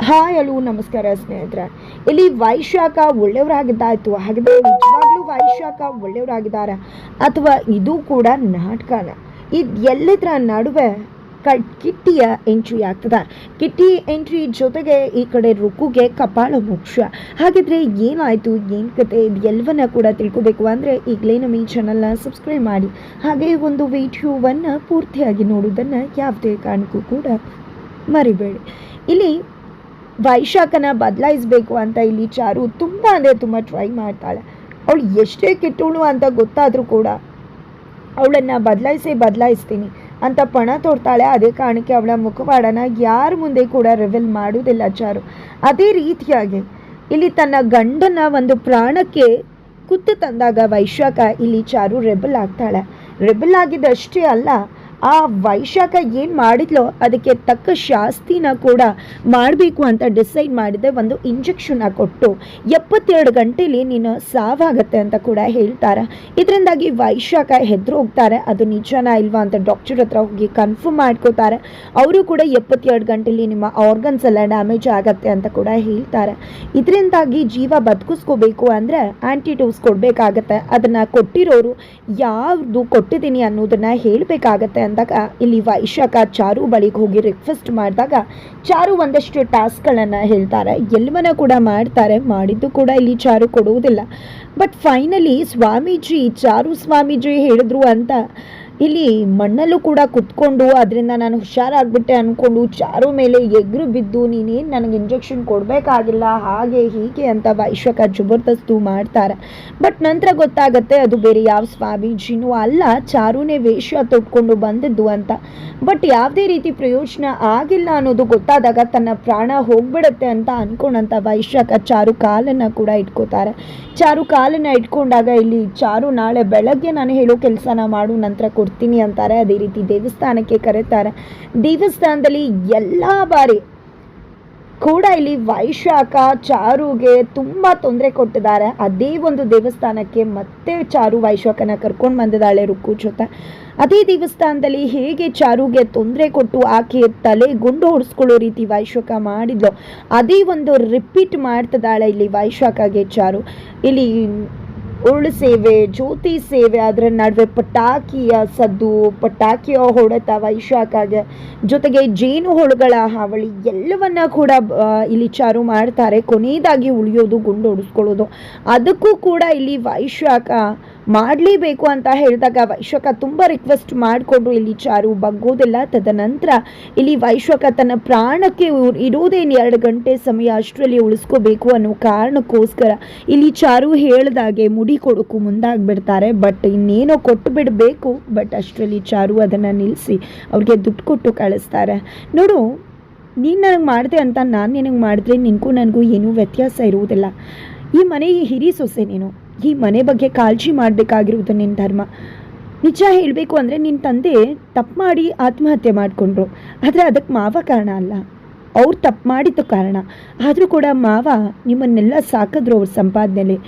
Hi hello, ನಮಸ್ಕಾರ ಸ್ನೇಹಿತರೆ. ಇಲ್ಲಿ ವೈಶಾಖ ಒಳ್ಳೆಯವರಾಗಿದ್ದಾಯ್ತು. ಹಾಗೆ ನಿಜವಾಗ್ಲೂ ವೈಶಾಖ ಒಳ್ಳೆಯವರಾಗಿದ್ದಾರೆ? ಅಥವಾ ಇದು ಕೂಡ ನಾಟಕನ? ಇದು ಎಲ್ಲದರ ನಡುವೆ ಕ, ಕಿಟ್ಟಿಯ ಎಂಟ್ರಿ ಆಗ್ತದೆ. ಕಿಟ್ಟಿ ಎಂಟ್ರಿ ಜೊತೆಗೆ ಈ ಕಡೆ ರುಕ್ಕುಗೆ ಕಪಾಳ ಮೋಕ್ಷ. ಹಾಗಿದ್ರೆ ಏನಾಯಿತು? ಏನು ಕತೆ? ಇದು ಎಲ್ಲವನ್ನ ಕೂಡ ತಿಳ್ಕೊಬೇಕು ಅಂದರೆ ಈಗಲೇ ನಮ್ಮ ಈ ಚಾನಲ್ನ ಸಬ್ಸ್ಕ್ರೈಬ್ ಮಾಡಿ. ಹಾಗೆ ಒಂದು ವಿಡಿಯೋವನ್ನು ಪೂರ್ತಿಯಾಗಿ ನೋಡೋದನ್ನು ಯಾವುದೇ ಕಾರಣಕ್ಕೂ ಕೂಡ ಮರಿಬೇಡಿ. ಇಲ್ಲಿ ವೈಶಾಖನ ಬದಲಾಯಿಸಬೇಕು ಅಂತ ಇಲ್ಲಿ ಚಾರು ತುಂಬ ಅಂದರೆ ತುಂಬ ಟ್ರೈ ಮಾಡ್ತಾಳೆ. ಅವಳು ಎಷ್ಟೇ ಕೆಟ್ಟವಳು ಅಂತ ಗೊತ್ತಾದರೂ ಕೂಡ ಅವಳನ್ನು ಬದಲಾಯಿಸಿ ಬದಲಾಯಿಸ್ತೀನಿ ಅಂತ ಪಣ ತೊಡ್ತಾಳೆ ಅದೇ ಕಾರಣಕ್ಕೆ ಅವಳ ಮುಖವಾಡನ ಯಾರ ಮುಂದೆ ಕೂಡ ರಿವೆಲ್ ಮಾಡುವುದಿಲ್ಲ ಚಾರು. ಅದೇ ರೀತಿಯಾಗಿ ಇಲ್ಲಿ ತನ್ನ ಗಂಡನ ಒಂದು ಪ್ರಾಣಕ್ಕೆ ಕುತ್ತು ತಂದಾಗ ವೈಶಾಖ ಇಲ್ಲಿ ಚಾರು ರೆಬಲ್ ಆಗ್ತಾಳೆ. ರೆಬಲ್ ಆಗಿದ್ದಷ್ಟೇ ಅಲ್ಲ ಆ ವೈಶಾಖ ಏನು ಮಾಡಿದ್ಲೋ ಅದಕ್ಕೆ ತಕ್ಕ ಶಾಸ್ತಿನ ಕೂಡ ಮಾಡಬೇಕು ಅಂತ ಡಿಸೈಡ್ ಮಾಡಿದೆ. ಒಂದು ಇಂಜೆಕ್ಷನ್ನ ಕೊಟ್ಟು ಎಪ್ಪತ್ತೆರಡು ಗಂಟೆಲಿ ನೀನು ಸಾವಾಗತ್ತೆ ಅಂತ ಕೂಡ ಹೇಳ್ತಾರೆ. ಇದರಿಂದಾಗಿ ವೈಶಾಖ ಹೆದ್ರು ಹೋಗ್ತಾರೆ ಅದು ನಿಜನಾ ಇಲ್ವಾ ಅಂತ ಡಾಕ್ಟರ್ ಹತ್ರ ಹೋಗಿ ಕನ್ಫರ್ಮ್ ಮಾಡ್ಕೋತಾರೆ. ಅವರು ಕೂಡ ಎಪ್ಪತ್ತೆರಡು ಗಂಟೆಲಿ ನಿಮ್ಮ ಆರ್ಗನ್ಸ್ ಎಲ್ಲ ಡ್ಯಾಮೇಜ್ ಆಗತ್ತೆ ಅಂತ ಕೂಡ ಹೇಳ್ತಾರೆ. ಇದರಿಂದಾಗಿ ಜೀವ ಬದುಕಿಸ್ಕೋಬೇಕು ಅಂದರೆ ಆ್ಯಂಟಿಟ್ಯೂಸ್ ಕೊಡಬೇಕಾಗತ್ತೆ. ಅದನ್ನು ಕೊಟ್ಟಿರೋರು ಯಾವುದು ಕೊಟ್ಟಿದ್ದೀನಿ ಅನ್ನೋದನ್ನ ಹೇಳಬೇಕಾಗತ್ತೆ ಅಂದಾಗ ಇಲ್ಲಿ ವೈಶಾಖ ಚಾರು ಬಳಿಗೆ ಹೋಗಿ ರಿಕ್ವೆಸ್ಟ್ ಮಾಡಿದಾಗ ಚಾರು ಒಂದಷ್ಟು ಟಾಸ್ಕ್ಗಳನ್ನು ಹೇಳ್ತಾರೆ. ಎಲ್ಲವನ್ನ ಕೂಡ ಮಾಡ್ತಾರೆ. ಮಾಡಿದ್ದು ಕೂಡ ಇಲ್ಲಿ ಚಾರು ಕೊಡುವುದಿಲ್ಲ. ಬಟ್ ಫೈನಲಿ ಸ್ವಾಮೀಜಿ, ಚಾರು ಸ್ವಾಮೀಜಿ ಹೇಳಿದ್ರು ಅಂತ ಇಲ್ಲಿ ಮಣ್ಣಲ್ಲೂ ಕೂಡ ಕುತ್ಕೊಂಡು ಅದರಿಂದ ನಾನು ಹುಷಾರಾಗ್ಬಿಟ್ಟೆ ಅಂದ್ಕೊಂಡು ಚಾರು ಮೇಲೆ ಎಗ್ರು ಬಿದ್ದು ನೀನೇನು ನನಗೆ ಇಂಜೆಕ್ಷನ್ ಕೊಡಬೇಕಾಗಿಲ್ಲ, ಹಾಗೆ ಹೀಗೆ ಅಂತ ವೈಶ್ವಕ ಜಬರ್ದಸ್ತು ಮಾಡ್ತಾರೆ. ಬಟ್ ನಂತರ ಗೊತ್ತಾಗತ್ತೆ ಅದು ಬೇರೆ ಯಾವ ಸ್ವಾಮೀಜಿನೂ ಅಲ್ಲ, ಚಾರುನೇ ವೇಷ ತೊಟ್ಕೊಂಡು ಬಂದಿದ್ದು ಅಂತ. ಬಟ್ ಯಾವುದೇ ರೀತಿ ಪ್ರಯೋಜನ ಆಗಿಲ್ಲ ಅನ್ನೋದು ಗೊತ್ತಾದಾಗ ತನ್ನ ಪ್ರಾಣ ಹೋಗ್ಬಿಡತ್ತೆ ಅಂತ ಅನ್ಕೊಂಡಂತ ವೈಶ್ಯಕ ಚಾರು ಕಾಲನ್ನು ಕೂಡ ಇಟ್ಕೋತಾರೆ. ಚಾರು ಕಾಲನ್ನು ಇಟ್ಕೊಂಡಾಗ ಇಲ್ಲಿ ಚಾರು ನಾಳೆ ಬೆಳಗ್ಗೆ ನಾನು ಹೇಳೋ ಕೆಲಸನ ಮಾಡು, ನಂತರ ಕೊಡ್ತೀನಿ. ಅಂತಾರೆ. ಅದೇ ರೀತಿ ದೇವಸ್ಥಾನಕ್ಕೆ ಕರೀತಾರೆ ದೇವಸ್ಥಾನದಲ್ಲಿ ಎಲ್ಲ ಬಾರಿ ಕೂಡ ಇಲ್ಲಿ ವೈಶಾಖ, ಚಾರುಗೆ ತುಂಬ ತೊಂದರೆ ಕೊಟ್ಟಿದ್ದಾರೆ. ಅದೇ ಒಂದು ದೇವಸ್ಥಾನಕ್ಕೆ ಮತ್ತೆ ಚಾರು ವೈಶಾಖನ ಕರ್ಕೊಂಡು ಬಂದಿದ್ದಾಳೆ ರುಕ್ಕು ಜೊತೆ ಅದೇ ದೇವಸ್ಥಾನದಲ್ಲಿ ಹೇಗೆ ಚಾರುಗೆ ತೊಂದರೆ ಕೊಟ್ಟು ಆಕೆ ತಲೆ ಗುಂಡು ಹೊಡೆಸ್ಕೊಳ್ಳೋ ರೀತಿ ವೈಶಾಖ ಮಾಡಿದ್ಲು, ಅದೇ ಒಂದು ರಿಪೀಟ್ ಮಾಡ್ತಿದ್ದಾಳೆ ಇಲ್ಲಿ ವೈಶಾಖಗೆ ಚಾರು. ಇಲ್ಲಿ ಉರುಳು ಸೇವೆ, ಜ್ಯೋತಿ ಸೇವೆ ಅದರ ನಡುವೆ ಪಟಾಕಿಯ ಸದ್ದು, ಪಟಾಕಿಯ ಹೊಡೆತ ವೈಶಾಖಗೆ. ಜೊತೆಗೆ ಜೇನು ಹುಳುಗಳ ಹಾವಳಿ, ಎಲ್ಲವನ್ನ ಕೂಡ ಇಲ್ಲಿ ಚಾರು ಮಾಡ್ತಾರೆ. ಕೊನೆಯದಾಗಿ ಉಳಿಯೋದು ಗುಂಡು ಹೊಡಿಸ್ಕೊಳ್ಳೋದು ಅದಕ್ಕೂ ಕೂಡ ಇಲ್ಲಿ ವೈಶಾಖ ಮಾಡಲೇಬೇಕು ಅಂತ ಹೇಳಿದಾಗ ವೈಶಾಖ ತುಂಬ ರಿಕ್ವೆಸ್ಟ್ ಮಾಡಿಕೊಂಡು ಇಲ್ಲಿ ಚಾರು ಬಗ್ಗೋದಿಲ್ಲ. ತದನಂತರ ಇಲ್ಲಿ ವೈಶಾಖ ತನ್ನ ಪ್ರಾಣಕ್ಕೆ ಇರೋದೇನು ಎರಡು ಗಂಟೆ ಸಮಯ ಅಷ್ಟರಲ್ಲಿ ಉಳಿಸ್ಕೋಬೇಕು ಅನ್ನೋ ಕಾರಣಕ್ಕೋಸ್ಕರ ಇಲ್ಲಿ ಚಾರು ಹೇಳಿದಾಗೆ ಮುಡಿ ಕೊಡೋಕ್ಕೂ ಮುಂದಾಗ್ಬಿಡ್ತಾರೆ. ಬಟ್ ಇನ್ನೇನೋ ಕೊಟ್ಟು ಬಿಡಬೇಕು. ಬಟ್ ಅಷ್ಟರಲ್ಲಿ ಚಾರು ಅದನ್ನು ನಿಲ್ಲಿಸಿ ಅವ್ರಿಗೆ ದುಡ್ಡು ಕೊಟ್ಟು ಕಳಿಸ್ತಾರೆ. ನೋಡು, ನೀನು ನನಗೆ ಮಾಡಿದೆ ಅಂತ ನಾನು ನಿನಗೆ ಮಾಡಿದ್ರೆ ನಿನಗೂ ನನಗೂ ಏನೂ ವ್ಯತ್ಯಾಸ ಇರುವುದಿಲ್ಲ. ಈ ಮನೆ ಹಿರಿ ಸೊಸೆ ನೀನು. ಈ ಮನೆ ಬಗ್ಗೆ ಕಾಳಜಿ ಮಾಡಬೇಕಾಗಿರುವುದು ನಿನ್ನ ಧರ್ಮ. ನಿಜ ಹೇಳಬೇಕು ಅಂದರೆ ನಿನ್ನ ತಂದೆ ತಪ್ಪು ಮಾಡಿ ಆತ್ಮಹತ್ಯೆ ಮಾಡಿಕೊಂಡ್ರು. ಆದರೆ ಅದಕ್ಕೆ ಮಾವ ಕಾರಣ ಅಲ್ಲ. ಅವ್ರು ತಪ್ಪು ಮಾಡಿದ್ದು ಕಾರಣ. ಆದರೂ ಕೂಡ ಮಾವ ನಿಮ್ಮನ್ನೆಲ್ಲ ಸಾಕಿದ್ರು ಅವ್ರ ಸಂಪಾದನೆಯಲ್ಲಿ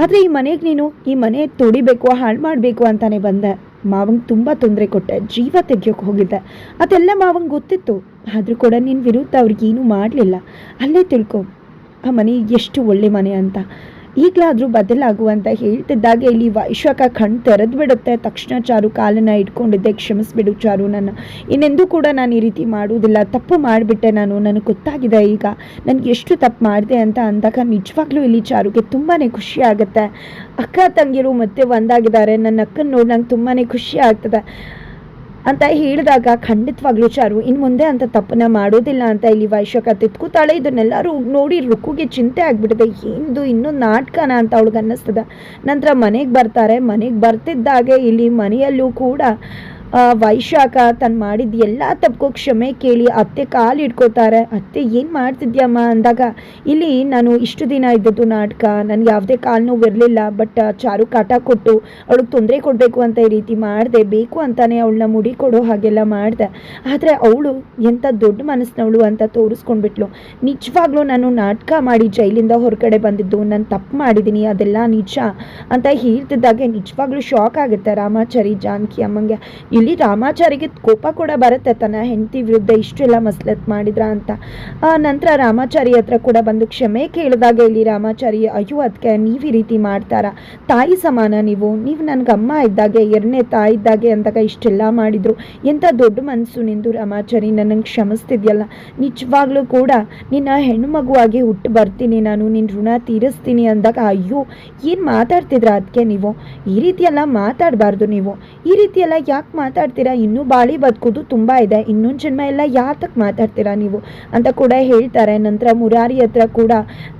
ಆದರೆ ಈ ಮನೆಗೆ ನೀನು ಈ ಮನೆ ತೊಡಿಬೇಕು, ಹಾಳು ಮಾಡಬೇಕು ಅಂತಾನೆ ಬಂದೆ. ಮಾವಂಗೆ ತುಂಬ ತೊಂದರೆ ಕೊಟ್ಟೆ, ಜೀವ ತೆಗಿಯೋಕೆ ಹೋಗಿದ್ದೆ. ಅದೆಲ್ಲ ಮಾವಂಗೆ ಗೊತ್ತಿತ್ತು. ಆದರೂ ಕೂಡ ನಿನ್ನ ವಿರುದ್ಧ ಅವ್ರಿಗೇನು ಮಾಡಲಿಲ್ಲ. ಅಲ್ಲೇ ತಿಳ್ಕೊ. ಆ ಮನೆ ಎಷ್ಟು ಒಳ್ಳೆ ಮನೆ ಅಂತ. ಈಗಲಾದರೂ ಬದಲಾಗುವಂತ ಹೇಳ್ತಿದ್ದಾಗ ಇಲ್ಲಿ ವೈಶಾಖ ಕಣ್ ತೆರೆದು ಬಿಡುತ್ತೆ. ತಕ್ಷಣ ಚಾರು ಕಾಲನ್ನು ಇಟ್ಕೊಂಡಿದ್ದೆ, ಕ್ಷಮಿಸ್ಬಿಡು ಚಾರು ನನ್ನ. ಇನ್ನೆಂದೂ ಕೂಡ ನಾನು ಈ ರೀತಿ ಮಾಡುವುದಿಲ್ಲ. ತಪ್ಪು ಮಾಡಿಬಿಟ್ಟೆ ನಾನು. ನನಗೆ ಗೊತ್ತಾಗಿದೆ ಈಗ. ನನಗೆ ಎಷ್ಟು ತಪ್ಪು ಮಾಡಿದೆ ಅಂತ ಅಂದಾಗ ನಿಜವಾಗ್ಲೂ ಇಲ್ಲಿ ಚಾರುಗೆ ತುಂಬಾ ಖುಷಿ ಆಗುತ್ತೆ. ಅಕ್ಕ, ತಂಗಿರು ಮತ್ತೆ ಒಂದಾಗಿದ್ದಾರೆ. ನನ್ನ ಅಕ್ಕನ ನೋಡಿ ನಂಗೆ ತುಂಬಾ ಖುಷಿ ಆಗ್ತದೆ. ಅಂತ ಹೇಳಿದಾಗ ಖಂಡಿತವಾಗ್ಲೂ ಚಾರು ಇನ್ನು ಮುಂದೆ ಅಂತ ತಪ್ಪನ್ನ ಮಾಡೋದಿಲ್ಲ ಅಂತ ಇಲ್ಲಿ ವೈಶಾಖ ತಿತ್ಕೂತಾಳೆ ಇದನ್ನೆಲ್ಲರೂ ನೋಡಿ ರುಕ್ಕುಗೆ ಚಿಂತೆ ಆಗ್ಬಿಟ್ಟಿದೆ. ಏನಿದು ಇನ್ನೂ ನಾಟಕನ ಅಂತ ಅವಳಿಗೆ ಅನ್ನಿಸ್ತದೆ. ನಂತರ ಮನೆಗೆ ಬರ್ತಾರೆ. ಮನೆಗೆ ಬರ್ತಿದ್ದಾಗೆ ಇಲ್ಲಿ ಮನೆಯಲ್ಲೂ ಕೂಡ ವೈಶಾಖ ತನ್ನ ಮಾಡಿದ ಎಲ್ಲ ತಪ್ಪು ಕ್ಷಮೆ ಕೇಳಿ ಅತ್ತೆ ಕಾಲು ಇಟ್ಕೋತಾರೆ ಅತ್ತೆ, ಏನು ಮಾಡ್ತಿದ್ಯಮ್ಮ? ಅಂದಾಗ, ಇಲ್ಲಿ ನಾನು ಇಷ್ಟು ದಿನ ಇದ್ದದ್ದು ನಾಟಕ. ನನಗೆ ಯಾವುದೇ ಕಾಲು ನೋವು ಇರಲಿಲ್ಲ ಬಟ್ ಚಾರು ಕಾಟ ಕೊಟ್ಟು ಅವಳಿಗೆ ತೊಂದರೆ ಕೊಡಬೇಕು ಅಂತ ಈ ರೀತಿ ಮಾಡಿದೆ. ಬೇಕು ಅಂತಾನೆ ಅವಳನ್ನ ಮುಡಿ ಕೊಡೋ ಹಾಗೆಲ್ಲ ಮಾಡಿದೆ. ಆದರೆ ಅವಳು ಎಂಥ ದೊಡ್ಡ ಮನಸ್ಸಿನವಳು ಅಂತ ತೋರಿಸ್ಕೊಂಡ್ಬಿಟ್ಲು. ನಿಜವಾಗ್ಲೂ ನಾನು ನಾಟಕ ಮಾಡಿ ಜೈಲಿಂದ ಹೊರಗಡೆ ಬಂದಿದ್ದು, ನಾನು ತಪ್ಪು ಮಾಡಿದ್ದೀನಿ ಅದೆಲ್ಲ ನಿಜ ಅಂತ ಹೇಳ್ತಿದ್ದಾಗೆ ನಿಜವಾಗ್ಲೂ ಶಾಕ್ ಆಗುತ್ತೆ ರಾಮಾಚಾರಿ ಜಾನಕಿ ಅಮ್ಮಂಗೆ. ಇಲ್ಲಿ ರಾಮಾಚಾರಿಗೆ ಕೋಪ ಕೂಡ ಬರುತ್ತೆ. ತನ್ನ ಹೆಂಡತಿ ವಿರುದ್ಧ ಇಷ್ಟೆಲ್ಲ ಮಸ್ಲತ್ ಮಾಡಿದ್ರ ಅಂತ. ನಂತರ ರಾಮಾಚಾರಿ ಹತ್ರ ಕೂಡ ಬಂದು ಕ್ಷಮೆ ಕೇಳಿದಾಗ ಇಲ್ಲಿ ರಾಮಾಚಾರಿ, ಅಯ್ಯೋ ಅದಕ್ಕೆ ನೀವು ಈ ರೀತಿ ಮಾಡ್ತಾರ? ತಾಯಿ ಸಮಾನ ನೀವು. ನೀವು ನನಗೆ ಅಮ್ಮ ಇದ್ದಾಗೆ, ಎರಡನೇ ತಾಯಿ ಇದ್ದಾಗೆ ಅಂದಾಗ ಇಷ್ಟೆಲ್ಲ ಮಾಡಿದ್ರು. ಎಂಥ ದೊಡ್ಡ ಮನಸ್ಸು ನಿಂದು ರಾಮಾಚಾರಿ. ನನ್ನನ್ನು ಕ್ಷಮಿಸ್ತಿದ್ಯಲ್ಲ. ನಿಜವಾಗ್ಲೂ ಕೂಡ ನಿನ್ನ ಹೆಣ್ಣು ಮಗುವಾಗಿ ಹುಟ್ಟು ಬರ್ತೀನಿ. ನಾನು ನಿನ್ನ ಋಣ ತೀರಿಸ್ತೀನಿ ಅಂದಾಗ, ಅಯ್ಯೋ, ಏನು ಮಾತಾಡ್ತಿದ್ರ ಅದಕ್ಕೆ ನೀವು? ಈ ರೀತಿಯೆಲ್ಲ ಮಾತಾಡಬಾರ್ದು ನೀವು. ಈ ರೀತಿಯೆಲ್ಲ ಯಾಕೆ ಮಾತಾಡ್ತೀರಾ ಇನ್ನೂ ಬಾಳಿ ಬದುಕೋದು ತುಂಬ ಇದೆ. ಇನ್ನೊಂದು ಜನ್ಮ ಎಲ್ಲ ಯಾತಕ್ಕೆ ಮಾತಾಡ್ತೀರಾ ನೀವು? ಅಂತ ಕೂಡ ಹೇಳ್ತಾರೆ. ನಂತರ ಮುರಾರಿ ಹತ್ರ ಕೂಡ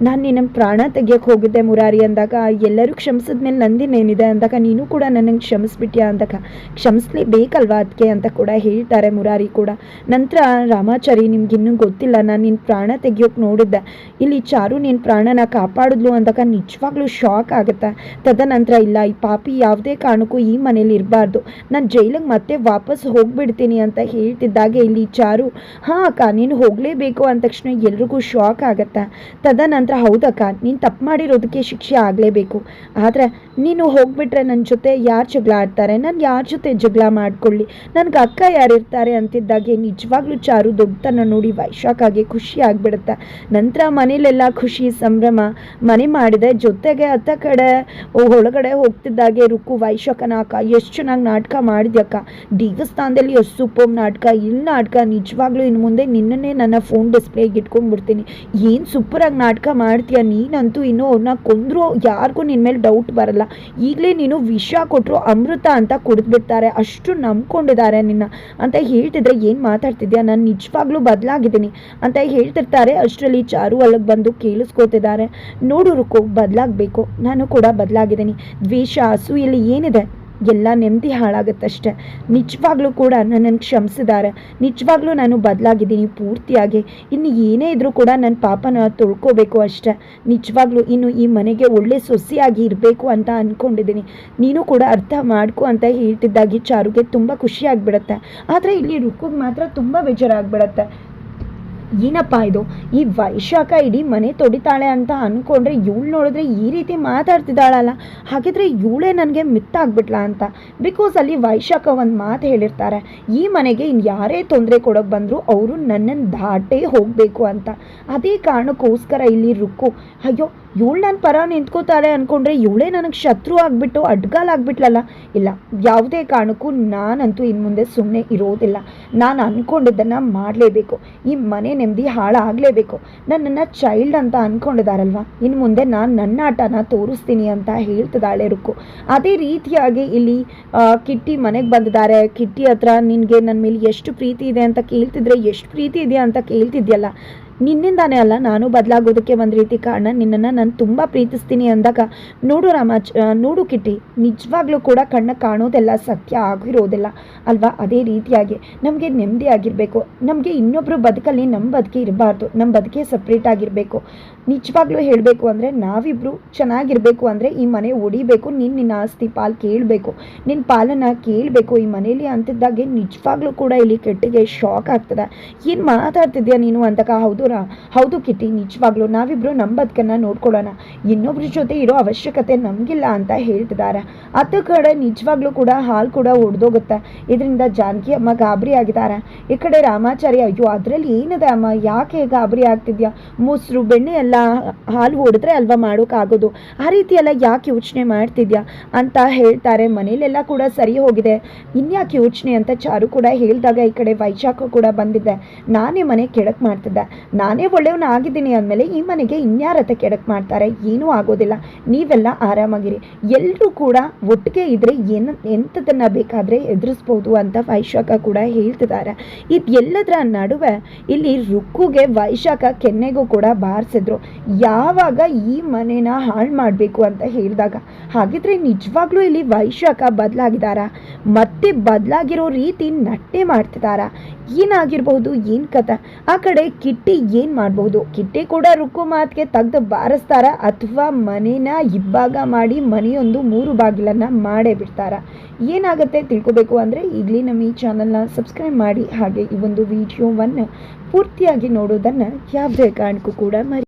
ನಾನು ನಿನ್ನ ಪ್ರಾಣ ತೆಗಿಯೋಕೆ ಹೋಗಿದ್ದೆ ಮುರಾರಿ ಅಂದಾಗ. ಎಲ್ಲರೂ ಕ್ಷಮಿಸಿದ್ಮೇಲೆ ನಂದಿನೇನಿದೆ ಅಂದಾಗ, ನೀನು ಕೂಡ ನನಗೆ ಕ್ಷಮಿಸ್ಬಿಟ್ಯಾ ಅಂದಾಗ. ಕ್ಷಮಿಸ್ಲೇಬೇಕಲ್ವಾ ಅದಕ್ಕೆ ಅಂತ ಕೂಡ ಹೇಳ್ತಾರೆ ಮುರಾರಿ ಕೂಡ. ನಂತರ ರಾಮಾಚಾರಿ ನಿಮ್ಗಿನ್ನೂ ಗೊತ್ತಿಲ್ಲ. ನಾನು ನಿನ್ನ ಪ್ರಾಣ ತೆಗಿಯೋಕೆ ನೋಡಿದ್ದೆ. ಇಲ್ಲಿ ಚಾರು ನಿನ್ನ ಪ್ರಾಣನ ಕಾಪಾಡಿದ್ಲು ಅಂದಾಗ ನಿಜವಾಗ್ಲೂ ಶಾಕ್ ಆಗುತ್ತೆ. ತದನಂತರ ಇಲ್ಲ, ಈ ಪಾಪಿ ಯಾವುದೇ ಕಾರಣಕ್ಕೂ ಈ ಮನೇಲಿ ಇರಬಾರ್ದು. ನಾನು ಜೈಲಿಗೆ ಮತ್ತೆ ವಾಪಸ್ ಹೋಗ್ಬಿಡ್ತೀನಿ ಅಂತ ಹೇಳ್ತಿದ್ದಾಗೆ ಇಲ್ಲಿ ಚಾರು. ಹಾಂ ಅಕ್ಕ, ನೀನು ಹೋಗಲೇಬೇಕು ಅಂದ ತಕ್ಷಣ ಎಲ್ರಿಗೂ ಶಾಕ್ ಆಗುತ್ತೆ? ತದನಂತರ, ಹೌದಕ್ಕ, ನೀನು ತಪ್ಪು ಮಾಡಿರೋದಕ್ಕೆ ಶಿಕ್ಷೆ ಆಗಲೇಬೇಕು. ಆದರೆ ನೀನು ಹೋಗ್ಬಿಟ್ರೆ ನನ್ನ ಜೊತೆ ಯಾರು ಜಗಳ ಆಡ್ತಾರೆ? ನಾನು ಯಾರ ಜೊತೆ ಜಗಳ ಮಾಡ್ಕೊಳ್ಳಿ? ನನಗೆ ಅಕ್ಕ ಯಾರಿರ್ತಾರೆ ಅಂತಿದ್ದಾಗೆ ನಿಜವಾಗ್ಲೂ ಚಾರು ದೊಡ್ಡತನ ನೋಡಿ ವೈಶಾಖಾಗೆ ಖುಷಿ ಆಗಿಬಿಡುತ್ತೆ. ನಂತರ ಮನೇಲೆಲ್ಲ ಖುಷಿ, ಸಂಭ್ರಮ, ಮನೆ ಮಾಡಿದೆ. ಜೊತೆಗೆ ಅತ್ತ ಕಡೆ ಒಳಗಡೆ ಹೋಗ್ತಿದ್ದಾಗೆ ರುಕ್ಕು ವೈಶಾಖನ ಅಕ್ಕ. ಎಷ್ಟು ಚೆನ್ನಾಗಿ ನಾಟಕ ಮಾಡಿದ್ಯಕ್ಕ ದೇವಸ್ಥಾನದಲ್ಲಿ ಎಷ್ಟು ಸೂಪರ್ ನಾಟಕ ಇಲ್ಲಿ ನಾಟಕ ನಿಜವಾಗ್ಲೂ ಇನ್ನು ಮುಂದೆ ನಿನ್ನನ್ನೇ ನನ್ನ ಫೋನ್ ಡಿಸ್ಪ್ಲೇಗೆ ಇಟ್ಕೊಂಡ್ಬಿಡ್ತೀನಿ. ಏನು ಸೂಪರಾಗಿ ನಾಟಕ ಮಾಡ್ತೀಯ ನೀನಂತೂ? ಇನ್ನೂ ಅವ್ರನ್ನ ಕೊಂದರೂ ಯಾರಿಗೂ ನಿನ್ನ ಮೇಲೆ ಡೌಟ್ ಬರಲ್ಲ. ಈಗಲೇ ನೀನು ವಿಷ ಕೊಟ್ಟರು ಅಮೃತ ಅಂತ ಕುಡಿದ್ಬಿಡ್ತಾರೆ. ಅಷ್ಟು ನಂಬ್ಕೊಂಡಿದ್ದಾರೆ ನಿನ್ನ. ಅಂತ ಹೇಳ್ತಿದ್ರೆ ಏನು ಮಾತಾಡ್ತಿದ್ಯಾ? ನಾನು ನಿಜವಾಗ್ಲೂ ಬದಲಾಗಿದ್ದೀನಿ. ಅಂತ ಹೇಳ್ತಿರ್ತಾರೆ. ಅಷ್ಟರಲ್ಲಿ ಚಾರು ಅಲ್ಲಿಗೆ ಬಂದು ಕೇಳಿಸ್ಕೊತಿದ್ದಾರೆ. ನೋಡು ರುಕು, ಬದಲಾಗಬೇಕು. ನಾನು ಕೂಡ ಬದಲಾಗಿದ್ದೀನಿ. ದ್ವೇಷ ಅಸೂಯಲ್ಲಿ ಏನಿದೆ? ಎಲ್ಲ ನೆಮ್ಮದಿ ಹಾಳಾಗುತ್ತಷ್ಟೆ. ನಿಜವಾಗ್ಲೂ ಕೂಡ ನನ್ನನ್ನು ಕ್ಷಮಿಸಿದ್ದಾರೆ. ನಿಜವಾಗ್ಲೂ ನಾನು ಬದಲಾಗಿದ್ದೀನಿ ಪೂರ್ತಿಯಾಗಿ. ಇನ್ನು ಏನೇ ಇದ್ರೂ ಕೂಡ ನನ್ನ ಪಾಪನ ತೊಳ್ಕೋಬೇಕು ಅಷ್ಟೆ. ನಿಜವಾಗ್ಲೂ ಇನ್ನು ಈ ಮನೆಗೆ ಒಳ್ಳೆ ಸೊಸೆಯಾಗಿ ಇರಬೇಕು ಅಂತ ಅಂದ್ಕೊಂಡಿದ್ದೀನಿ ನೀನು ಕೂಡ ಅರ್ಥ ಮಾಡ್ಕೊ ಅಂತ ಹೇಳ್ತಿದ್ದಾಗಿ ಚಾರುಗೆ ತುಂಬ ಖುಷಿಯಾಗಿಬಿಡತ್ತೆ. ಆದರೆ ಇಲ್ಲಿ ರುಕ್ಕೋಗೆ ಮಾತ್ರ ತುಂಬ ಬೇಜಾರಾಗ್ಬಿಡತ್ತೆ. ಏನಪ್ಪ ಇದು? ಈ ವೈಶಾಖ ಇಡೀ ಮನೆ ತೊಡಿತಾಳೆ ಅಂತ ಅಂದ್ಕೊಂಡ್ರೆ ಇವಳು ನೋಡಿದ್ರೆ ಈ ರೀತಿ ಮಾತಾಡ್ತಿದ್ದಾಳಲ್ಲ. ಹಾಗಿದ್ರೆ ಇವಳೇ ನನಗೆ ಮಿತ್ತಾಗ್ಬಿಟ್ಲಾ ಅಂತ. ಬಿಕಾಸ್ ಅಲ್ಲಿ ವೈಶಾಖ ಒಂದು ಮಾತು ಹೇಳಿರ್ತಾರೆ. ಈ ಮನೆಗೆ ಇನ್ನು ಯಾರೇ ತೊಂದರೆ ಕೊಡೋಕೆ ಬಂದರೂ ಅವರು ನನ್ನನ್ನು ದಾಟೇ ಹೋಗಬೇಕು ಅಂತ. ಅದೇ ಕಾರಣಕ್ಕೋಸ್ಕರ ಇಲ್ಲಿ ರುಕ್ಕು. ಅಯ್ಯೋ ಇವಳು ನನ್ನ ಪರ ನಿಂತ್ಕೋತಾಳೆ ಅಂದ್ಕೊಂಡ್ರೆ ಇವಳೇ ನನಗೆ ಶತ್ರು ಆಗಿಬಿಟ್ಟು ಅಡ್ಗಾಲ್ ಆಗ್ಬಿಟ್ಲಲ್ಲ? ಇಲ್ಲ, ಯಾವುದೇ ಕಾರಣಕ್ಕೂ ನಾನಂತೂ ಇನ್ನು ಮುಂದೆ ಸುಮ್ಮನೆ ಇರೋದಿಲ್ಲ. ನಾನು ಅಂದ್ಕೊಂಡಿದ್ದನ್ನು ಮಾಡಲೇಬೇಕು. ಈ ಮನೆ ನೆಮ್ಮದಿ ಹಾಳಾಗಲೇಬೇಕು. ನನ್ನನ್ನು ಚೈಲ್ಡ್ ಅಂತ ಅಂದ್ಕೊಂಡಿದ್ದಾರಲ್ವ ಇನ್ನು ಮುಂದೆ ನಾನು ನನ್ನ ಆಟನ ತೋರಿಸ್ತೀನಿ ಅಂತ ಹೇಳ್ತಿದ್ದಾಳೆ ರುಕ್ಕು. ಅದೇ ರೀತಿಯಾಗಿ ಇಲ್ಲಿ ಕಿಟ್ಟಿ ಮನೆಗೆ ಬಂದಿದ್ದಾರೆ. ಕಿಟ್ಟಿ ಹತ್ರ ನಿನಗೆ ನನ್ನ ಮೇಲೆ ಎಷ್ಟು ಪ್ರೀತಿ ಇದೆ ಅಂತ ಕೇಳ್ತಿದ್ರೆ, ಎಷ್ಟು ಪ್ರೀತಿ ಇದೆ ಅಂತ ಕೇಳ್ತಿದ್ಯಲ್ಲ. ನಿನ್ನಿಂದಾನೇ ಅಲ್ಲ, ನಾನು ಬದಲಾಗೋದಕ್ಕೆ ಒಂದು ರೀತಿ ಕಾರಣ, ನಿನ್ನನ್ನು ನಾನು ತುಂಬ ಪ್ರೀತಿಸ್ತೀನಿ ಅಂದಾಗ, ನೋಡು ರಾಮ ನೋಡು ಕಿಟ್ಟಿ, ನಿಜವಾಗ್ಲೂ ಕೂಡ ಕಣ್ಣ ಕಾಣೋದೆಲ್ಲ ಸತ್ಯ ಆಗಿರೋದಿಲ್ಲ, ಅಲ್ವಾ? ಅದೇ ರೀತಿಯಾಗಿ, ನಮಗೆ ನೆಮ್ಮದಿ ಆಗಿರಬೇಕು, ನಮಗೆ ಇನ್ನೊಬ್ಬರು ಬದುಕಲ್ಲಿ ನಮ್ಮ ಬದುಕಿ ಇರಬಾರ್ದು ನಮ್ಮ ಬದುಕೇ ಸಪ್ರೇಟ್ ಆಗಿರಬೇಕು. ನಿಜವಾಗ್ಲೂ ಹೇಳಬೇಕು ಅಂದರೆ ನಾವಿಬ್ಬರು ಚೆನ್ನಾಗಿರಬೇಕು ಅಂದರೆ, ಈ ಮನೆ ಒಡಿಬೇಕು, ನೀನು ನಿನ್ನ ಆಸ್ತಿ ಪಾಲು ಕೇಳಬೇಕು ನಿನ್ನ ಪಾಲನ್ನು ಕೇಳಬೇಕು, ಈ ಮನೇಲಿ ಅಂತಿದ್ದಾಗೆ ನಿಜವಾಗ್ಲೂ ಕೂಡ ಇಲ್ಲಿ ಕೆಟ್ಟಿಗೆ ಶಾಕ್ ಆಗ್ತದೆ. ಏನು ಮಾತಾಡ್ತಿದ್ಯಾ ನೀನು ಅಂತಕ ಹೌದು ರಾ ಹೌದು ಕಿಟ್ಟಿ, ನಿಜವಾಗ್ಲೂ ನಾವಿಬ್ರು ನಮ್ಮ ಬದುಕನ್ನು ನೋಡ್ಕೊಳ್ಳೋಣ. ಇನ್ನೊಬ್ರ ಜೊತೆ ಇರೋ ಅವಶ್ಯಕತೆ ನಮಗಿಲ್ಲ ಅಂತ ಹೇಳ್ತಿದ್ದಾರೆ ಅತ್ತ ಕಡೆ ನಿಜವಾಗ್ಲೂ ಕೂಡ ಹಾಲು ಕೂಡ ಒಡೆದೋಗುತ್ತೆ. ಇದರಿಂದ ಜಾನಕಿ ಅಮ್ಮ ಗಾಬರಿ ಆಗಿದ್ದಾರೆ ಈ ಕಡೆ ರಾಮಾಚಾರಿ, ಅಯ್ಯೋ, ಅದರಲ್ಲಿ ಏನಿದೆ ಅಮ್ಮ? ಯಾಕೆ ಗಾಬರಿ ಆಗ್ತಿದ್ಯಾ? ಮೊಸರು, ಬೆಣ್ಣೆ ಎಲ್ಲ ಹಾಲು ಹೊಡೆದ್ರೆ ಅಲ್ವಾ ಮಾಡೋಕ್ಕಾಗೋದು ಆ ರೀತಿ ಎಲ್ಲ ಯಾಕೆ ಯೋಚನೆ ಮಾಡ್ತಿದ್ಯಾ ಅಂತ ಹೇಳ್ತಾರೆ. ಮನೇಲೆಲ್ಲ ಕೂಡ ಸರಿ ಹೋಗಿದೆ. ಇನ್ಯಾಕೆ ಯೋಚನೆ ಅಂತ ಚಾರು ಕೂಡ ಹೇಳಿದಾಗ ಈ ಕಡೆ ವೈಶಾಖ ಕೂಡ ಬಂದಿದ್ದೆ ನಾನೇ ಮನೆ ಕೆಡಕ್ ಮಾಡ್ತಿದ್ದೆ. ನಾನೇ ಒಳ್ಳೆಯವನ ಆಗಿದ್ದೀನಿ ಅಂದಮೇಲೆ ಈ ಮನೆಗೆ ಇನ್ಯಾರತ್ತೆ ಕೆಡಕ್ ಮಾಡ್ತಾರೆ? ಏನೂ ಆಗೋದಿಲ್ಲ. ನೀವೆಲ್ಲ ಆರಾಮಾಗಿರಿ. ಎಲ್ಲರೂ ಕೂಡ ಒಟ್ಟಿಗೆ ಇದ್ದರೆ ಏನು, ಎಂಥದನ್ನು ಬೇಕಾದರೆ ಎದುರಿಸ್ಬೋದು ಅಂತ ವೈಶಾಖ ಕೂಡ ಹೇಳ್ತಿದ್ದಾರೆ. ಎಲ್ಲದರ ನಡುವೆ ಇಲ್ಲಿ ರುಕ್ಕುಗೆ ವೈಶಾಖ ಕೆನ್ನೆಗೂ ಕೂಡ ಬಾರಿಸಿದ್ರು. ಯಾವಾಗ ಈ ಮನೆನ ಹಾಳು ಮಾಡಬೇಕು ಅಂತ ಹೇಳಿದಾಗ, ಹಾಗಿದ್ರೆ ನಿಜವಾಗ್ಲೂ ಇಲ್ಲಿ ವೈಶಾಖ ಬದಲಾಗಿದಾರ ಮತ್ತೆ ಬದಲಾಗಿರೋ ರೀತಿ ನಟ್ಟೆ ಮಾಡ್ತಿದ್ದಾರಾ? ಏನಾಗಿರ್ಬಹುದು ಏನು ಕಥ? ಆ ಕಡೆ ಕಿಟ್ಟಿ ಏನು ಮಾಡಬಹುದು? ಕಿಟ್ಟಿ ಕೂಡ ರುಕ್ಕು ಮಾತಿಗೆ ತೆಗ್ದು ಬಾರಿಸ್ತಾರ ಅಥವಾ ಮನೇನ ಇಬ್ಬಾಗ ಮಾಡಿ ಮನೆಯೊಂದು ಮೂರು ಬಾಗಿಲನ್ನು ಮಾಡೇ ಬಿಡ್ತಾರ? ಏನಾಗುತ್ತೆ ತಿಳ್ಕೊಬೇಕು ಅಂದರೆ ಈಗಲೇ ನಮ್ಮ ಈ ಚಾನಲ್ನ ಸಬ್ಸ್ಕ್ರೈಬ್ ಮಾಡಿ ಹಾಗೆ ಈ ಒಂದು ವಿಡಿಯೋವನ್ನು ಪೂರ್ತಿಯಾಗಿ ನೋಡೋದನ್ನು ಯಾವುದೇ ಕಾರಣಕ್ಕೂ ಕೂಡ ಮರಿ